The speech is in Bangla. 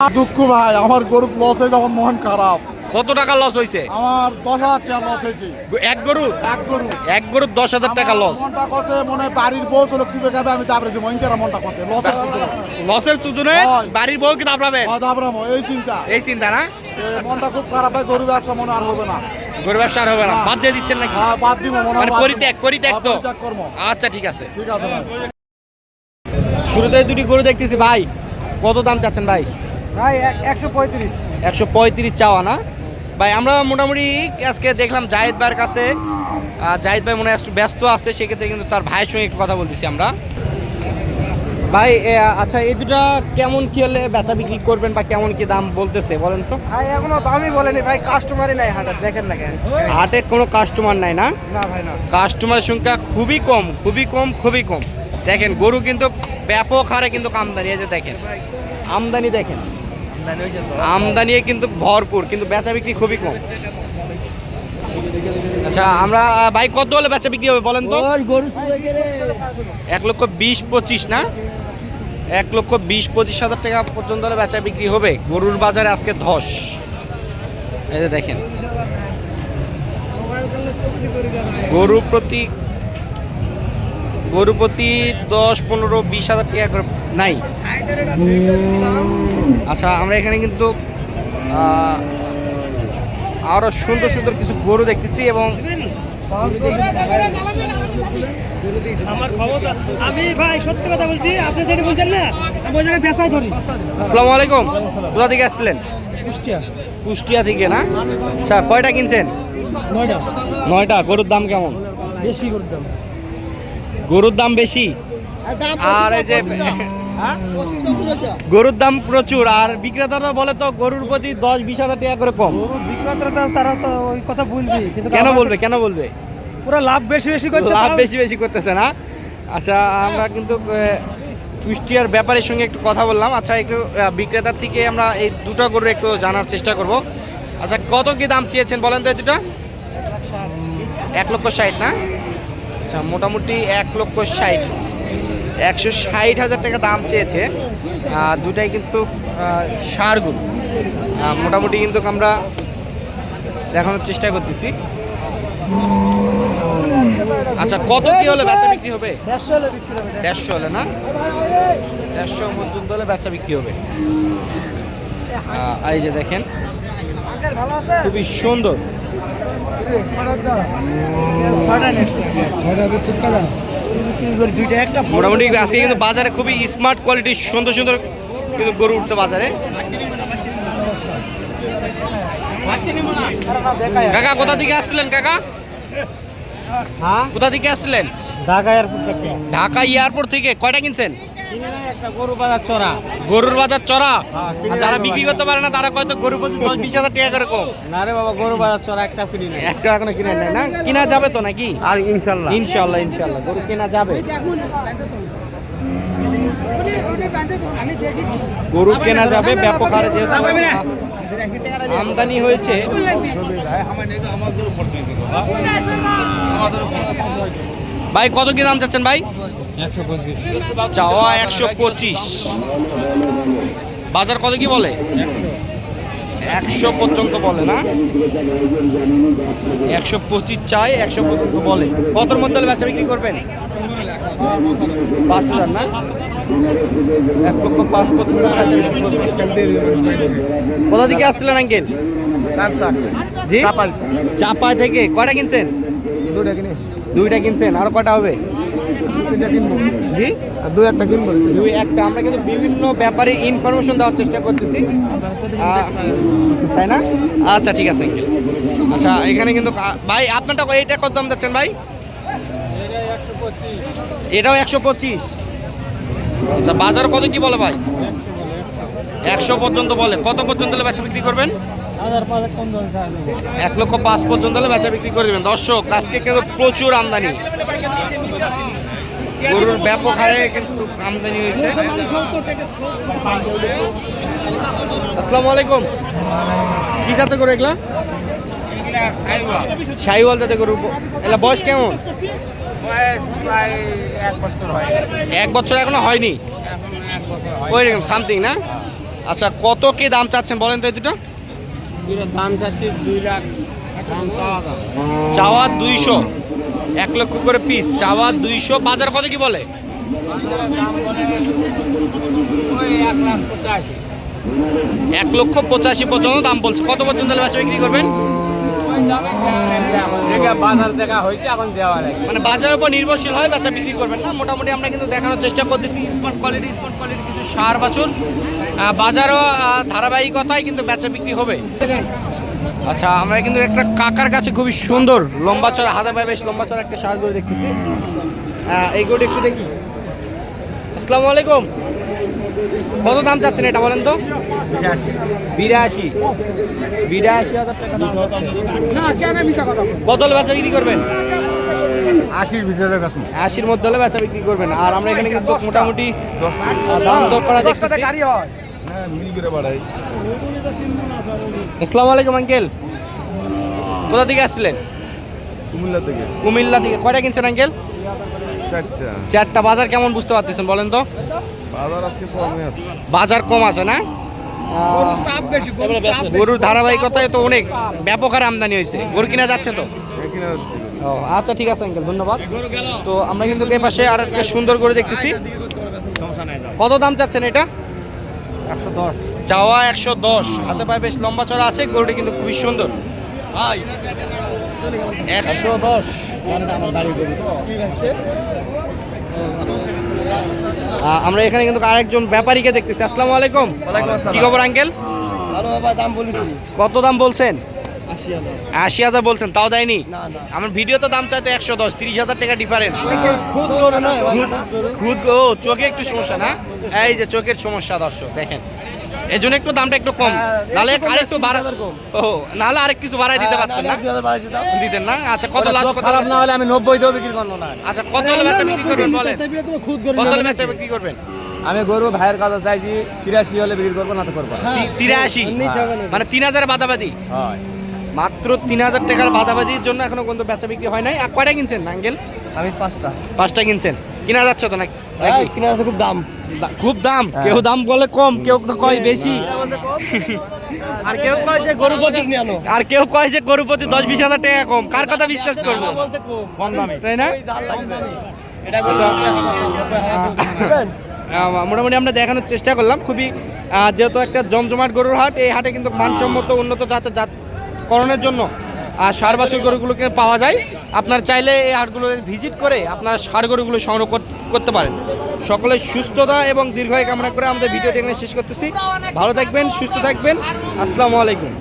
দুঃখ ভাই আমার গরু লস হয়েছে আমার মন খারাপ। কত টাকা লস হয়েছে? আমার দশ হাজার টাকা লস হয়েছে। এক গরু? এক গরু। এক গরুর দশ হাজার টাকা লস মনটা করছে মনে হয় বাড়ির বউ চলে কুবে খাবে আমি তারপরে দিব ইনকার মনটা করছে। লস লসের সুজনে হয়। বাড়ির বউ কি দাবড়াবে তারপরে এই চিন্তা। এই চিন্তা না? এ, মনটা খুব খারাপ হয় গরু ব্যবসা মনে আর হবে না। গরু ব্যবসা আর হবে না। বাদ দিয়ে দিচ্ছেন নাকি? হ্যাঁ বাদ দিব মনে হয় মানে বাদ দিব। পরিত্যাগ পরিত্যাগ হ্যাঁ, তো? পরিত্যাগ কর্ম আচ্ছা ঠিক আছে। ঠিক আছে ভাই। শুরুতে দুটি গরু দেখতেছি ভাই। কত দাম চাচ্ছেন ভাই ভাই? একশো পঁয়ত্রিশ। চাওয়া না? ভাই আমরা মোটামুটি আজকে দেখলাম জাহিদ ভাইয়ের কাছে জাহিদ ভাই মনে হয় একটু ব্যস্ত আছে সেক্ষেত্রে কিন্তু তার ভাইয়ের সঙ্গে একটু কথা বলতেছি আমরা। ভাই আচ্ছা এই দুটা কেমন কি হলে বেচা বিক্রি করবেন বা কেমন কি দাম বলতেছে বলেন তো? ভাই এখনও দামই বলেনি ভাই কাস্টমারই নাই হাটার দেখেন না কেন? হাটে কোনো কাস্টমার নাই না? না ভাই না। কাস্টমারের সংখ্যা খুবই কম খুবই কম খুবই কম। দেখেন গরু কিন্তু ব্যাপক হারে কিন্তু আমদানি এই যে দেখেন আমদানি দেখেন। আমদানি কিন্তু ভরপুর কিন্তু বেচা বিক্রি খুবই কম। আচ্ছা আমরা ভাই কত হলে বেচা বিক্রি হবে বলেন তো? এক লক্ষ বিশ পঁচিশ না? এক লক্ষ বিশ পঁচিশ হাজার টাকা পর্যন্ত হলে বেচা বিক্রি হবে। গরুর বাজারে আজকে ধস। এই যে দেখেন। গরু প্রতি গরু প্রতি দশ পনেরো বিশ হাজার টাকা করে নাই। আচ্ছা আমরা এখানে কিন্তু আহ, আরও সুন্দর সুন্দর কিছু গরু দেখতেছি এবং আসসালামু আলাইকুম। কোথা থেকে আসছিলেন? কুষ্টিয়া। কুষ্টিয়া থেকে না? আচ্ছা কয়টা কিনছেন? নয়টা। নয়টা গরুর দাম কেমন? বেশি করে দাম। গরুর দাম বেশি? আর এই যে হ্যাঁ? গরুর দাম প্রচুর আর বিক্রেতারা বলে তো গরুর প্রতি দশ বিশ হাজার টাকা করে কম। বিক্রেতারা তারা তো ওই কথা বলবে কেন বলবে কেন বলবে? পুরো লাভ বেশি বেশি করছে লাভ বেশি বেশি করতেছে না। আচ্ছা আমরা কিন্তু কুষ্টিয়ার ব্যাপারের সঙ্গে একটু কথা বললাম। আচ্ছা একটু বিক্রেতার থেকে আমরা এই দুটো গরু একটু জানার চেষ্টা করব। আচ্ছা কত কি দাম চেয়েছেন বলেন তো এই দুটো? এক লক্ষ ষাট না? আচ্ছা মোটামুটি এক লক্ষ ষাট। একশো ষাট হাজার টাকা দাম চেয়েছে। দুটাই কিন্তু সার গরু মোটামুটি কিন্তু আমরা দেখানোর চেষ্টা করতেছি। আচ্ছা কত কি হলে বেচা বিক্রি হবে? দেড়শো হলে না? দেড়শো পর্যন্ত হলে বেচা বিক্রি হবে। এই যে দেখেন। খুবই সুন্দর। মোটামুটি আজকে কিন্তু বাজারে খুবই স্মার্ট কোয়ালিটির সুন্দর সুন্দর কিন্তু গরু উঠছে বাজারে। কাকা কোথা থেকে আসছিলেন কাকা? হ্যাঁ? কোথা থেকে আসছিলেন ঢাকা এয়ারপোর্ট থেকে। ঢাকা এয়ারপোর্ট থেকে। কয়টা কিনছেন? একটা গরু বাজার চড়া? গরুর বাজার চড়া হ্যাঁ, যারা বিক্রি করতে পারে না তারা গরু প্রতি দশ বিশ হাজার টাকা করে কম। না রে বাবা গরু বাজার চড়া একটা কিনি না একটা এখনও কিনে নেয় না? কিনা যাবে তো নাকি? আর ইনশাল্লাহ। ইনশাল্লাহ ইনশাল্লাহ। গরু কেনা যাবে। গরু কেনা যাবে ব্যাপক হারে যেহেতু আমদানি হয়েছে। ভাই কত কি দাম চাচ্ছেন ভাই? একশো পঁচিশ। চাওয়া একশো পঁচিশ। বাজার কত কি বলে? একশো পর্যন্ত বলে না? একশো পঁচিশ চাই একশো পর্যন্ত বলে। কতর মধ্যে বেচা বিক্রি করবেন? পাঁচ হাজার না? এক লক্ষ পাঁচ পর্যন্ত কোথা থেকে আসছিলেন আঙ্কেল? জি। চাপাই থেকে। কয়টা কিনছেন? দুটা কিনে। দুইটা কিনছেন? আর কয়টা হবে? জি? একটা কিনবো দুই একটা। আমরা কিন্তু বিভিন্ন ব্যাপারে ইনফরমেশন দেওয়ার চেষ্টা করতেছি। তাই না? আচ্ছা ঠিক আছে আচ্ছা এখানে কিন্তু ভাই আপনারটা কত- এইটা কত দাম যাচ্ছেন ভাই? এটাও একশো পঁচিশ। আচ্ছা বাজার কত কি বলে ভাই? একশো পর্যন্ত বলে। কত পর্যন্ত বেচা বিক্রি করবেন? এক লক্ষ পাঁচ পর্যন্ত হলে বেচা বিক্রি করে দেবেন। দর্শক আজকে কিন্তু প্রচুর আমদানি। গরুর ব্যাপক হারে কিন্তু আমদানি হয়েছে। আসসালামু আলাইকুম। কি জাতে করে এগুলা? শাহিওয়াল জাতে গরু। এলা বয়স কেমন? এক বছর এখনও হয়নি। ওই রকম সামথিং না? আচ্ছা কত কি দাম চাচ্ছেন বলেন তো এই দুটো? দাম চাচ্ছি দুই লাখ চাওয়া দুইশো এক লক্ষ করে পিস চাওয়া দুইশো বাজার কত কি বলে? এক লক্ষ পঁচাশি পর্যন্ত দাম বলছে। কত পর্যন্ত বেচা বিক্রি করবেন? ওই বাজার দেখা হয়েছে এখন দেওয়া লাগে মানে বাজারের উপর নির্ভরশীল হয় বেচা বিক্রি করবেন না? মোটামুটি আমরা কিন্তু দেখানোর চেষ্টা করতেছি স্মার্ট কোয়ালিটি স্মার্ট কোয়ালিটি সার বাছুর। বাজারও ধারাবাহিকতায় কিন্তু বেচা বিক্রি হবে। আচ্ছা আমরা কিন্তু একটা কাকার কাছে খুবই সুন্দর লম্বা চড়া হাতে পায়ে বেশ লম্বা চড়া একটা সার গরু দেখতেছি। এই গরু একটু দেখি। আসসালামু আলাইকুম। কত দাম চাচ্ছেন এটা বলেন তো? বিরাশি। বিরাশি হাজার টাকা কত বেচা বিক্রি করবেন? আশির ভিতরে আশির মধ্যে হলে বেচা বিক্রি করবেন। আর আমরা এখানে কিন্তু মোটামুটি দাম দর করা দেখতেছি। গাড়ি হয়। আসসালামু আলাইকুম আঙ্কেল। কোথা থেকে আসছিলেন? কুমিল্লা থেকে। কুমিল্লা থেকে। কয়টা কিনছেন আঙ্কেল? চারটা। চারটা। বাজার কেমন বুঝতে পারতেছেন বলেন তো? বাজার আজকে কমে আছে। বাজার কম আছে না? গরুর ধারাবাহিকতায় তো অনেক ব্যাপক হারে আমদানি হয়েছে। গরু কিনা যাচ্ছে তো? কিনা যাচ্ছে ও আচ্ছা ঠিক আছে আঙ্কেল ধন্যবাদ। তো আমরা কিন্তু এই পাশে আর একটা সুন্দর করে দেখতেছি। কত দাম চাচ্ছেন এটা? একশো দশ। চাওয়া একশো দশ। হাতে পায়ে বেশ লম্বা চড়া আছে গরুটি কিন্তু খুবই সুন্দর। একশো দশ। আমরা এখানে কিন্তু আরেকজন ব্যাপারীকে দেখতেছি। আসসালামু আলাইকুম। কি খবর আঙ্কেল? ভালো দাম বলেছি। কত দাম বলছেন? আশি হাজার। বলছেন তাও দেয়নি? আমার ভিডিও তো দাম চাইতো একশো দশ তিরিশ হাজার টাকা ডিফারেন্স খুদ করে না খুদ ও চোখে একটু সমস্যা না? এই যে চোখের সমস্যা দর্শক দেখেন। এই জন্য একটু দামটা একটু কম। নাহলে আরেকটু বাড়া ও নাহলে আরেক কিছু বাড়াই দিতে পারতেন না? দিতেন না? আচ্ছা কত লাস্ট কত খারাপ না হলে আমি দেবো বিক্রি করব না। আচ্ছা কত হলে বেচা বিক্রি করবেন বলেন। কত হলে বেচা বিক্রি করবেন? আমি গরু ভাইয়ের কাছে চাইছি তিরাশি হলে বিক্রি করব না তো করব তিরাশি? মানে তিন হাজার বাদাবাদি? হয়। মাত্র তিন হাজার টাকার বাদাবাদির জন্য এখনও কিন্তু বেচা বিক্রি হয় নাই। আর কয়টা কিনছেন আঙ্কেল আমি পাঁচটা। পাঁচটা কিনছেন। কিনা যাচ্ছে তো নাকি? কিনা আছে খুব দাম। খুব দাম? কেউ দাম বলে কম কেউ তো কয় বেশি। আর কেউ কয় যে গরু প্রতি আর কেউ কয় যে গরু প্রতি দশ বিশ হাজার টাকা কম। কার কথা বিশ্বাস করব? তাই না? মোটামুটি আমরা দেখানোর চেষ্টা করলাম। খুবই যেহেতু একটা জমজমাট গরুর হাট এই হাটে কিন্তু মানসম্মত উন্নত জাতের জাত করণের জন্য আর সার বাছুর গরুগুলোকে পাওয়া যায়। আপনার চাইলে এই হাটগুলো ভিজিট করে আপনার সার গরুগুলো সংগ্রহ করতে পারেন। সকলের সুস্থতা এবং দীর্ঘায় কামনা করে আমাদের ভিডিওটি এখানে শেষ করতেছি। ভালো থাকবেন, সুস্থ থাকবেন। আসসালামু আলাইকুম।